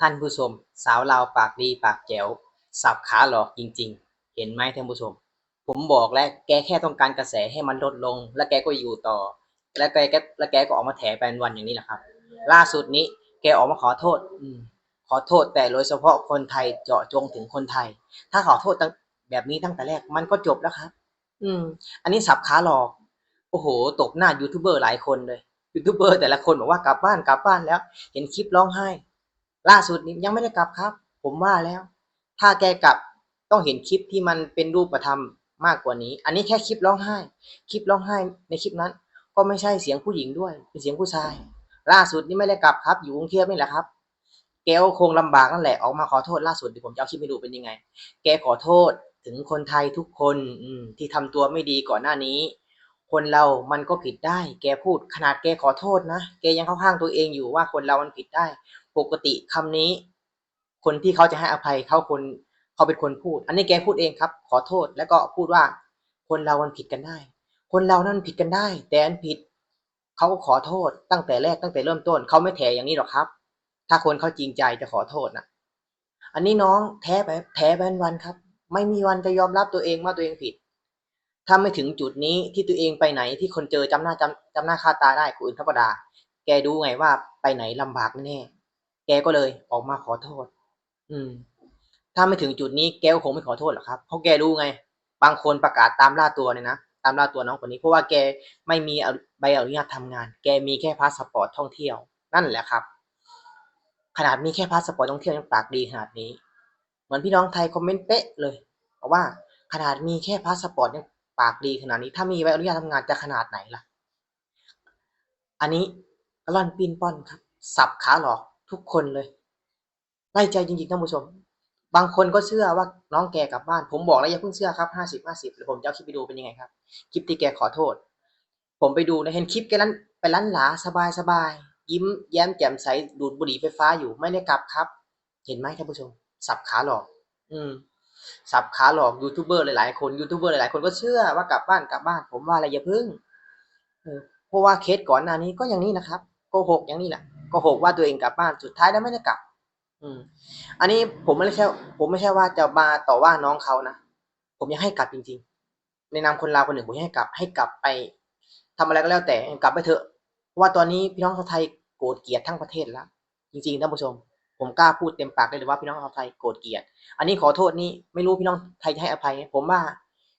ท่านผู้ชม สาวลาวปากดีปากแจ๋วสับขาหลอกจริง ๆ เห็นไหมท่านผู้ชม ผมบอกแล้วแกแค่ต้องการกระแสให้มันลดลง แล้วแกก็อยู่ต่อ แล้วแกก็แล้วแกก็ออกมาแถเป็นวันอย่างนี้แหละครับ ล่าสุดนี้แกออกมาขอโทษอืขอโทษแต่โดยเฉพาะคนไทยเจาะจงถึงคนไทย ถ้าขอโทษตั้งแบบนี้ตั้งแต่แรกมันก็จบแล้วครับ อืม อันนี้สับขาหลอกโอ้โห ตกหน้ายูทูบเบอร์หลายคนเลยยูทูบเบอร์แต่ละคนบอกว่ากลับบ้านกลับบ้านแล้ว เห็นคลิปร้องไห้ ล่าสุดนี้ยังไม่ได้กลับครับ ผมว่าแล้ว ถ้าแกกลับต้องเห็นคลิปที่มันเป็นรูปธรรมมากกว่านี้ อันนี้แค่คลิปร้องไห้ คลิปร้องไห้ในคลิปนั้น ก็ไม่ใช่เสียงผู้หญิงด้วย เป็นเสียงผู้ชาย ล่าสุดนี่ไม่ได้กลับครับ อยู่กรุงเทพนี่แหละครับ แกก็คงลำบากนั่นแหละออกมาขอโทษล่าสุดเดี๋ยวผมจะเอาคลิปให้ดูเป็นยังไง แกขอโทษถึงคนไทยทุกคนอืที่ทำตัวไม่ดีก่อนหน้านี้ คนเรามันก็ผิดได้ แกพูดขนาดแกขอโทษนะ แกยังเข้าข้างตัวเองอยู่ว่าคนเรามันผิดได้ ปกติคำนี้ คนที่เขาจะให้อภัยเขาคนเขาเป็นคนพูด อันนี้แกพูดเองครับ ขอโทษแล้วก็พูดว่า คนเรามันผิดกันได้ คนเรานั้นผิดกันได้ แต่อันผิดเขาก็ขอโทษ ตั้งแต่แรกตั้งแต่เริ่มต้นเขาไม่แถอย่างนี้หรอกครับ ถ้าคนเขาจริงใจจะขอโทษนะอันนี้น้องแท้ไปแท้ไปวันครับ ไม่มีวันจะยอมรับตัวเองว่าตัวเองผิดถ้าไม่ถึงจุดนี้ที่ตัวเองไปไหนที่คนเจอจำหน้าจำจำหน้าค่าตาได้คนอื่นธรรมดา แกดูไงว่าไปไหนลำบากแน่ แกก็เลยออกมาขอโทษ อืม ถ้าไม่ถึงจุดนี้แกก็คงไม่ขอโทษหรอกครับ เพราะแกรู้ไง บางคนประกาศตามล่าตัวเนี่ยนะ ตามล่าตัวน้องคนนี้ เพราะว่าแกไม่มีใบอนุญาตทำงาน แกมีแค่พาสปอร์ตท่องเที่ยว นั่นแหละครับ ขนาดมีแค่พาสปอร์ตท่องเที่ยวยังปากดีขนาดนี้ เหมือนพี่น้องไทยคอมเมนต์เป๊ะเลยบอกว่าขนาดมีแค่พาสปอร์ตยังปากดีขนาดนี้ ถ้ามีใบอนุญาตทำงานจะขนาดไหนล่ะ อันนี้ร่อนปีนป้อนครับ สับขาหลอก ทุกคนเลยไล่ใจจริงๆท่านผู้ชม บางคนก็เชื่อว่าน้องแกกลับบ้าน ผมบอกแล้วอย่าเพิ่งเชื่อครับห้าสิบห้าสิบเดี๋ยวผมจะเอาคลิปไปดูเป็นยังไงครับคลิปที่แกขอโทษ ผมไปดูนะเห็นคลิปแกนั้นไปร้านหลาสบายสบายยิ้มแย้มแจ่มใสดูดบุหรี่ไฟฟ้าอยู่ไม่ได้กลับครับ เห็นไหมท่านผู้ชม สับขาหลอก อืมสับขาหลอกยูทูบเบอร์หลายๆคนยูทูบเบอร์หลายๆคนก็เชื่อว่ากลับบ้านกลับบ้าน ผมว่าอะไรอย่าพึ่งเพราะว่าเคสก่อนหน้านี้ก็อย่างนี้นะครับโกหกอย่างนี้แหละ ก็หกว่าตัวเองกลับบ้านสุดท้ายแล้วไม่ได้กลับ อืม อันนี้ผมไม่ใช่ ผมไม่ใช่ว่าจะมาต่อว่าน้องเขานะผมยังให้กลับจริง ๆ ในนามคนลาวคนหนึ่งผมยังให้กลับ ให้กลับไปทำอะไรก็แล้วแต่กลับไปเถอะเพราะว่าตอนนี้พี่น้องชาวไทยโกรธเกลียดทั้งประเทศแล้วจริงๆท่านผู้ชม ผมกล้าพูดเต็มปากได้เลยว่าพี่น้องชาวไทยโกรธเกลียด อันนี้ขอโทษนี่ไม่รู้พี่น้องไทยจะให้อภัยไหมผมว่า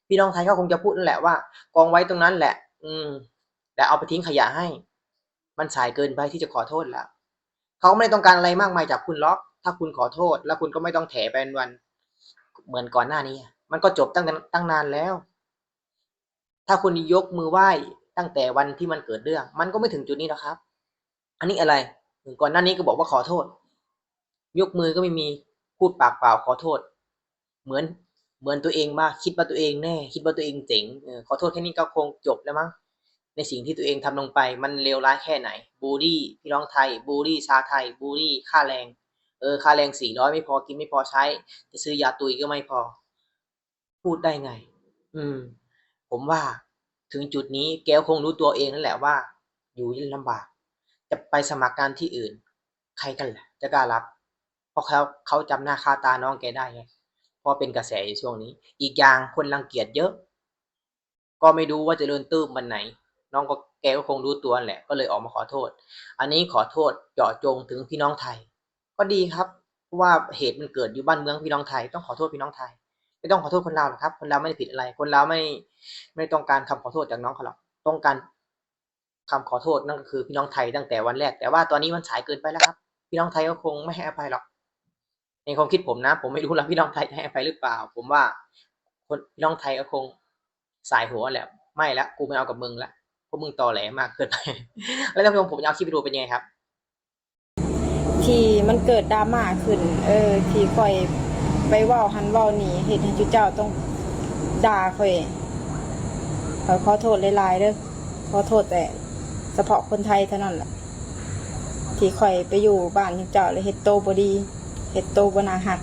พี่น้องไทยเขาคงจะพูดนั่นแหละว่ากองไว้ตรงนั้นแหละ อืมแต่เอาไปทิ้งขยะให้ มันสายเกินไปที่จะขอโทษแล้วเขาไม่ได้ต้องการอะไรมากมายจากคุณล็อก ถ้าคุณขอโทษ แล้วคุณก็ไม่ต้องแถไปวัน เหมือนก่อนหน้านี้ มันก็จบตั้งตั้งนานแล้ว ถ้าคุณยกมือไหว้ตั้งแต่วันที่มันเกิดเรื่อง มันก็ไม่ถึงจุดนี้หรอกครับ อันนี้อะไรก่อนหน้านี้ก็บอกว่าขอโทษ ยกมือก็ไม่มีพูดปากเปล่าขอโทษ เหมือนเหมือนตัวเองมากคิดว่าตัวเองแน่ คิดว่าตัวเองเจ๋งขอโทษแค่นี้ก็คงจบแล้วมั้ง ในสิ่งที่ตัวเองทำลงไปมันเลวร้ายแค่ไหน บูลลี่พี่น้องไทย บูลลี่ชาไทย บูลลี่ค่าแรง เออ ค่าแรงสี่ร้อยไม่พอกินไม่พอใช้ จะซื้อยาตุยก็ไม่พอ พูดได้ไง อืม ผมว่าถึงจุดนี้แกคงรู้ตัวเองนั่นแหละว่า อยู่ยิ่งลำบาก จะไปสมัครงานที่อื่น ใครกันล่ะจะกล้ารับ เพราะเขาเขาจำหน้าค่าตาน้องแกได้ไงเพราะเป็นกระแสช่วงนี้ อีกอย่างคนรังเกียจเยอะ ก็ไม่รู้ว่าจะเดินตื้มวันไหน น้องก็แกก็คงรู้ตัวแหละ ก็เลยออกมาขอโทษ อันนี้ขอโทษเจาะจงถึงพี่น้องไทย ก็ดีครับเพราะว่าเหตุมันเกิดอยู่บ้านเมืองพี่น้องไทย ต้องขอโทษพี่น้องไทย ไม่ต้องขอโทษคนลาวหรอกครับ คนลาวไม่ได้ผิดอะไร คนลาวไม่ไม่ต้องการคำขอโทษจากน้องเขาหรอกต้องการคำขอโทษนั่นก็คือพี่น้องไทยตั้งแต่วันแรก แต่ว่าตอนนี้มันสายเกินไปแล้วครับ พี่น้องไทยก็คงไม่ให้อภัยหรอกในความคิดผมนะ ผมไม่รู้ล้วพี่น้องไทยจะให้อภัยหรือเปล่า ผมว่า คนพี่น้องไทยก็คงสายหัวแหละไม่ละกูไม่เอากับมึงละ พราะมึงตอแหลมากเกินไปแล้วท่านผู้ชมผมจะเอาคลิปไปดูเป็นยังไงครับ ที่มันเกิดดราม่าขึ้น เออ ที่ข่อยไปเว่าหันเว่าหนีเห็นให้จุเจ้าต้องด่าข่อยขอขอโทษหลายๆเด้อขอโทษแต่เฉพาะคนไทยเท่านั้นแหละที่ข่อยไปอยู่บ้านจุเจ้าเลยเฮ็ดโตบดีเฮ็ดโตบนาหัก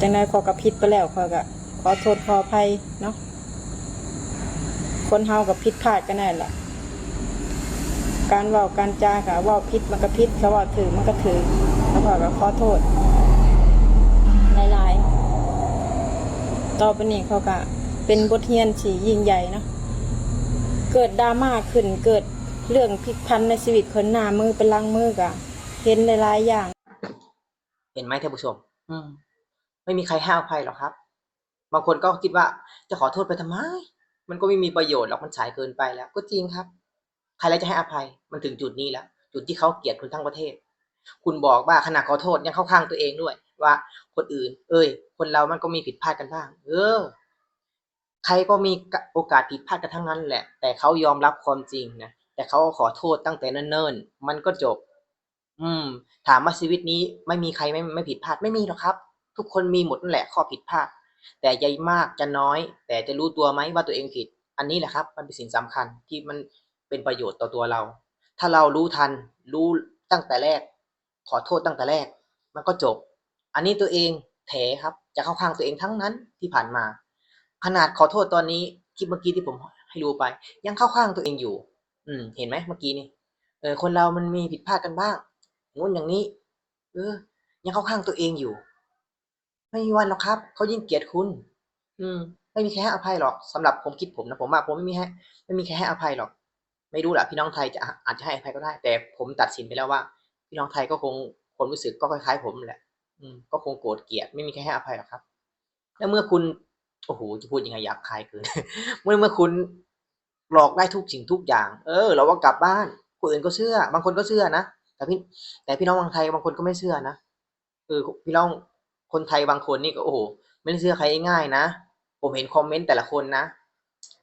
จังได๋ขอยก็ผิดไปแล้วขอยก็ขอโทษขออภัยเนาะ คนเฮากับผิดพลาดกันแน่แหละ การว่าการจากะว่าพิษมันก็พิษเขาว่าถือมันก็ถือแล้วพอก็ขอโทษหลายๆต่อไปนี้เขาก็เป็นบทเรียนที่ยิ่งใหญ่เนาะเกิดดราม่าขึ้นเกิดเรื่องพลิกพันในชีวิตคนหน้ามือเป็นลังมือกะเห็นหลายๆอย่าง เห็นไหมท่านผู้ชม อืมไม่มีใครให้อภัยหรอกครับ บางคนก็คิดว่าจะขอโทษไปทำไม มันก็ไม่มีประโยชน์หรอกมันสายเกินไปแล้ว ก็จริงครับ ใครแล้วจะให้อภัยมันถึงจุดนี้แล้ว จุดที่เขาเกลียดคุณทั้งประเทศ คุณบอกว่าขณะขอโทษยังเข้าข้างตัวเองด้วย ว่าคนอื่น เอ้ย คนเรามันก็มีผิดพลาดกันบ้าง เออ ใครก็มีโอกาสผิดพลาดกันทั้งนั้นแหละ แต่เขายอมรับความจริงนะแต่เขาก็ขอโทษตั้งแต่เนิ่นๆมันก็จบ อืม ถามว่าชีวิตนี้ไม่มีใครไม่ไม่ผิดพลาดไม่มีหรอกครับ ทุกคนมีหมดนั่นแหละข้อผิดพลาด แต่ใหญ่มากจะน้อย แต่จะรู้ตัวไหมว่าตัวเองผิด อันนี้แหละครับมันเป็นสิ่งสำคัญที่มันเป็นประโยชน์ต่อตัวเรา ถ้าเรารู้ทันรู้ตั้งแต่แรก ขอโทษตั้งแต่แรก มันก็จบ อันนี้ตัวเองแถครับจะเข้าข้างตัวเองทั้งนั้นที่ผ่านมา ขนาดขอโทษตอนนี้คลิปเมื่อกี้ที่ผมให้ดูไป ยังเข้าข้างตัวเองอยู่ อืม เห็นไหมเมื่อกี้นี่เออคนเรามันมีผิดพลาดกันบ้างงู้นอย่างนี้ เออ ยังเข้าข้างตัวเองอยู่ ไม่มีวันหรอกครับ เขายิ่งเกลียดคุณ อืม ไม่มีใครให้อภัยหรอกสำหรับผมคิดผมนะผมว่าผมไม่มีให้ไม่มีใครให้อภัยหรอก ไม่รู้แหละพี่น้องไทยจะอาจจะให้อภัยก็ได้ แต่ผมตัดสินไปแล้วว่า พี่น้องไทยก็คงความรู้สึกก็คล้ายๆ ผมแหละ อืม ก็คงโกรธเกลียดไม่มีใครให้อภัยหรอกครับ แล้วเมื่อคุณโอ้โหจะพูดยังไงหยาบคายเกินเมื่อเมื่อคุณหลอกได้ทุกสิ่งทุกอย่าง เออ เราว่ากลับบ้านคนอื่นก็เชื่อ บางคนก็เชื่อนะแต่พี่แต่พี่น้องบางไทยบางคนก็ไม่เชื่อนะเออพี่น้อง คนไทยบางคนนี่ก็โอ้โหไม่เชื่อใครง่ายนะ ผมเห็นคอมเมนต์แต่ละคนนะ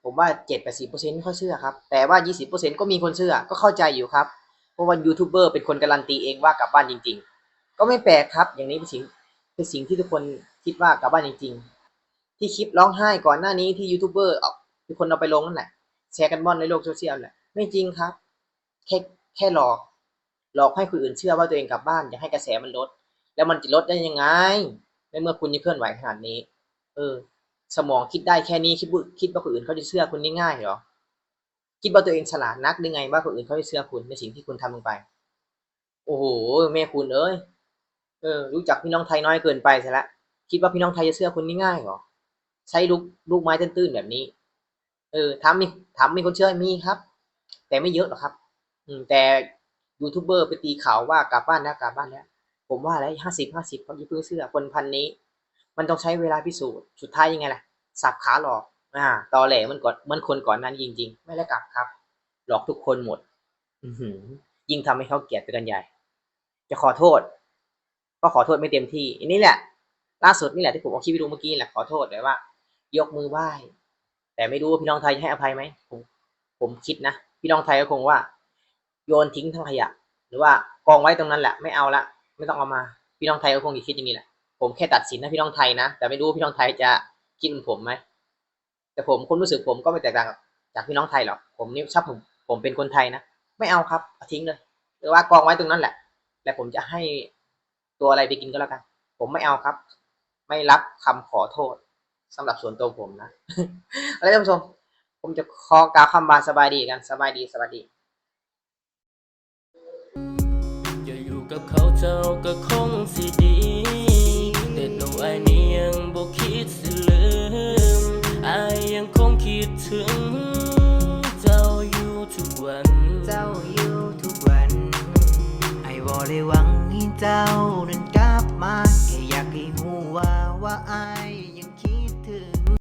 ผมว่าเจ็ดแปดสิบเปอร์เซ็นต์ไม่ค่อยเชื่อครับ แต่ว่ายี่สิบเปอร์เซ็นต์ก็มีคนเชื่อก็เข้าใจอยู่ครับ เพราะว่ายูทูบเบอร์เป็นคนการันตีเองว่ากลับบ้านจริง ๆ ก็ไม่แปลกครับ อย่างนี้เป็นสิ่งเป็นสิ่งที่ทุกคนคิดว่ากลับบ้านจริง ๆ ที่คลิปร้องไห้ก่อนหน้านี้ที่ยูทูบเบอร์เอาทุกคนเอาไปลงนั่นแหละแชร์กันบ่อนในโลกโซเชียลแหละไม่จริงครับ แค่แค่หลอก หลอกให้คนอื่นเชื่อว่าตัวเองกลับบ้านอยากให้กระแสมันลด แล้วมันจะลดได้ยังไงในเมื่อคุณยังเคลื่อนไหวขนาดนี้ เออ สมองคิดได้แค่นี้คิดว่าคิดว่าคนอื่นเขาจะเชื่อคุณง่ายๆเหรอคิดว่าตัวเองฉลาดนักหรือไงว่าคนอื่นเขาจะเชื่อคุณในสิ่งที่คุณทำลงไป โอ้โหแม่คุณเอ้ยเออ รู้จักพี่น้องไทยน้อยเกินไปซะละคิดว่าพี่น้องไทยจะเชื่อคุณง่ายๆเหรอใช้ลูกลูกไม้ตื้นๆแบบนี้ เออถามมีถามมีคนเชื่อมีครับ แต่ไม่เยอะหรอกครับ อืมแต่ยูทูบเบอร์ไปตีข่าวว่ากลับบ้านแล้วกลับบ้านแล้ว ผมว่าแล้วห้าสิบห้าสิบเขาจะเพิ่งเชื่อคนพันนี้ มันต้องใช้เวลาพิสูจน์สุดท้ายยังไงล่ะสับขาหลอกอ่าตอแหลมันก่อนมันคนก่อนนั้นจริง ๆ ไม่ได้กลับครับ หลอกทุกคนหมด อืยิ่งทำให้เขาเกลียดไปกันใหญ่ จะขอโทษ ก็ขอโทษไม่เต็มที่อันนี้แหละ ล่าสุดนี่แหละที่ผมเอาคลิปไปดูเมื่อกี้แหละขอโทษเลยว่า ยกมือไหว้แต่ไม่รู้ว่าพี่น้องไทยจะให้อภัยไหมผมผมคิดนะพี่น้องไทยก็คงว่า โยนทิ้งทั้งขยะ หรือว่ากองไว้ตรงนั้นแหละไม่เอาละ ไม่ต้องเอามา พี่น้องไทยก็คงจะคิดอย่างนี้แหละผมแค่ตัดสินนะพี่น้องไทยนะแต่ไม่รู้พี่น้องไทยจะคิดเหมือนผมไหมแต่ผมความรู้สึกผมก็ไม่แตกต่างจากพี่น้องไทยหรอกผมนี่ชอบผมผมเป็นคนไทยนะไม่เอาครับเอาทิ้งเลยหรือว่ากองไว้ตรงนั้นแหละ แล้วผมจะให้ตัวอะไรไปกินก็แล้วกัน ผมไม่เอาครับ ไม่รับคำขอโทษสำหรับส่วนตัวผมนะอะไรท่านผู้ชมผมจะขอกล่าวคำบาสบายดีกันสบายดีสวัสดี กับเขาเจ้าก็คงสิดี แต่ตัวไอ้นี่ยังบ่คิดสิลืมไอ้ยังคงคิดถึง เจ้าอยู่ทุกวัน เจ้าอยู่ทุกวัน ไอ้บ่ได้หวังให้เจ้านั้นกลับมาแค่อยากให้หูว่าว่าไอ้